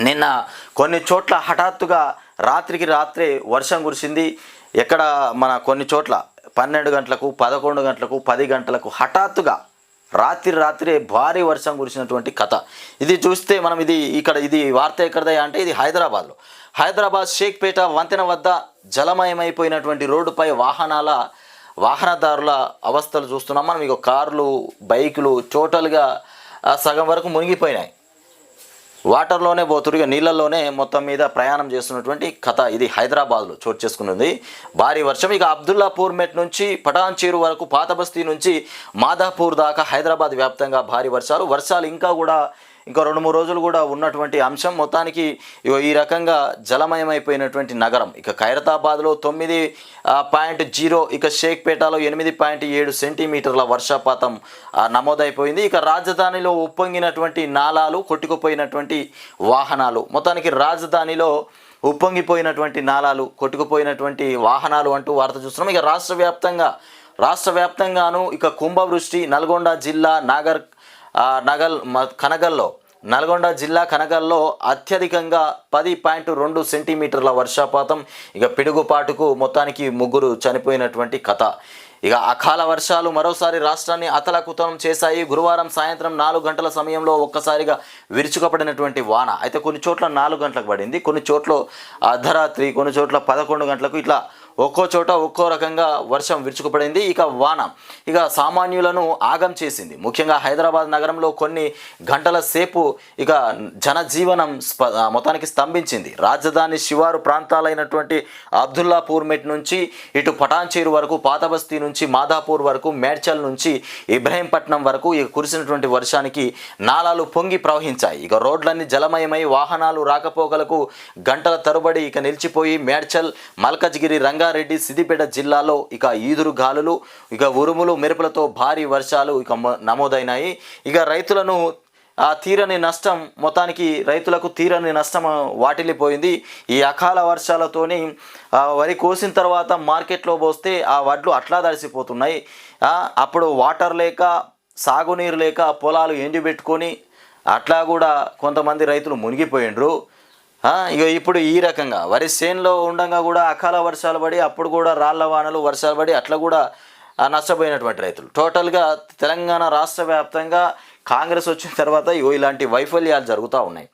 నిన్న కొన్ని చోట్ల హఠాత్తుగా రాత్రికి రాత్రే వర్షం కురిసింది. ఎక్కడ మన కొన్ని చోట్ల పన్నెండు గంటలకు పదకొండు గంటలకు పది గంటలకు హఠాత్తుగా రాత్రి రాత్రే భారీ వర్షం కురిసినటువంటి కథ. ఇది చూస్తే మనం ఇది ఇక్కడ ఇది వార్త ఎక్కడదయ్యా అంటే ఇది హైదరాబాద్లో. హైదరాబాద్ షేక్పేట వంతెన వద్ద జలమయమైపోయినటువంటి రోడ్డుపై వాహనాల వాహనదారుల అవస్థలు చూస్తున్నాం. మనం ఇక కార్లు బైకులు టోటల్గా ఆ, సగం వరకు మునిగిపోయినాయి. వాటర్లోనే పోతురు. ఇక నీళ్ళల్లోనే మొత్తం మీద ప్రయాణం చేస్తున్నటువంటి కథ ఇది హైదరాబాద్లో చోటు చేసుకున్నది భారీ వర్షం. ఇక అబ్దుల్లాపూర్ మెట్ నుంచి పటాన్చేరు వరకు పాతబస్తీ నుంచి మాదాపూర్ దాకా హైదరాబాద్ వ్యాప్తంగా భారీ వర్షాలు. వర్షాలు ఇంకా కూడా ఇంకా రెండు మూడు రోజులు కూడా ఉన్నటువంటి అంశం మొత్తానికి ఈ రకంగా జలమయమైపోయినటువంటి నగరం. ఇక ఖైరతాబాద్లో తొమ్మిది పాయింట్ జీరో ఇక షేక్పేటలో ఎనిమిది పాయింట్ ఏడు సెంటీమీటర్ల వర్షపాతం నమోదైపోయింది. ఇక రాజధానిలో ఉప్పొంగినటువంటి నాలాలు కొట్టుకుపోయినటువంటి వాహనాలు. మొత్తానికి రాజధానిలో ఉప్పొంగిపోయినటువంటి నాలాలు కొట్టుకుపోయినటువంటి వాహనాలు అంటూ వార్త చూస్తున్నాం. ఇక రాష్ట్ర వ్యాప్తంగా రాష్ట్ర వ్యాప్తంగాను ఇక కుంభవృష్టి నల్గొండ జిల్లా నాగర్ నగల్ మ- కనగల్లో నల్గొండ జిల్లా కనగల్లో అత్యధికంగా పది పాయింట్ రెండు సెంటీమీటర్ల వర్షపాతం. ఇక పిడుగుపాటుకు మొత్తానికి ముగ్గురు చనిపోయినటువంటి కథ. ఇక అకాల వర్షాలు మరోసారి రాష్ట్రాన్ని అతలకుతలం చేశాయి. గురువారం సాయంత్రం నాలుగు గంటల సమయంలో ఒక్కసారిగా విరుచుకపడినటువంటి వాన. అయితే కొన్ని చోట్ల నాలుగు గంటలకు పడింది కొన్ని చోట్ల అర్ధరాత్రి కొన్ని చోట్ల పదకొండు గంటలకు. ఇట్లా ఒక్కో చోట ఒక్కో రకంగా వర్షం విరుచుకుపడింది. ఇక వాన ఇక సామాన్యులను ఆగం చేసింది. ముఖ్యంగా హైదరాబాద్ నగరంలో కొన్ని గంటల సేపు ఇక జనజీవనం మొత్తానికి స్తంభించింది. రాజధాని శివారు ప్రాంతాలైనటువంటి అబ్దుల్లాపూర్ మెట్ నుంచి ఇటు పటాన్చేరు వరకు పాతబస్తీ నుంచి మాదాపూర్ వరకు మేడ్చల్ నుంచి ఇబ్రహీంపట్నం వరకు ఇక కురిసినటువంటి వర్షానికి నాలాలు పొంగి ప్రవహించాయి. ఇక రోడ్లన్నీ జలమయమై వాహనాలు రాకపోకలకు గంటల తరబడి ఇక నిలిచిపోయి మేడ్చల్ మల్కజ్గిరి రంగారెడ్డి సిద్దిపేట జిల్లాలో ఇక ఈదురు గాలులు ఇక ఉరుములు మెరుపులతో భారీ వర్షాలు ఇక నమోదైనాయి. ఇక రైతులను ఆ తీరని నష్టం మొత్తానికి రైతులకు తీరని నష్టం వాటిల్లిపోయింది. ఈ అకాల వర్షాలతోని వరి కోసిన తర్వాత మార్కెట్లో పోస్తే ఆ వడ్లు అట్లా తడిసిపోతున్నాయి. అప్పుడు వాటర్ లేక సాగునీరు లేక పొలాలు ఎండిపెట్టుకొని అట్లా కూడా కొంతమంది రైతులు మునిగిపోయిండ్రు. ఇక ఇప్పుడు ఈ రకంగా వరి సేన్లో ఉండగా కూడా అకాల వర్షాలు పడి అప్పుడు కూడా రాళ్ళ వానలు వర్షాలు పడి అట్లా కూడా నష్టపోయినటువంటి రైతులు. టోటల్గా తెలంగాణ రాష్ట్ర వ్యాప్తంగా కాంగ్రెస్ వచ్చిన తర్వాత ఇగో ఇలాంటి వైఫల్యాలు జరుగుతూ ఉన్నాయి.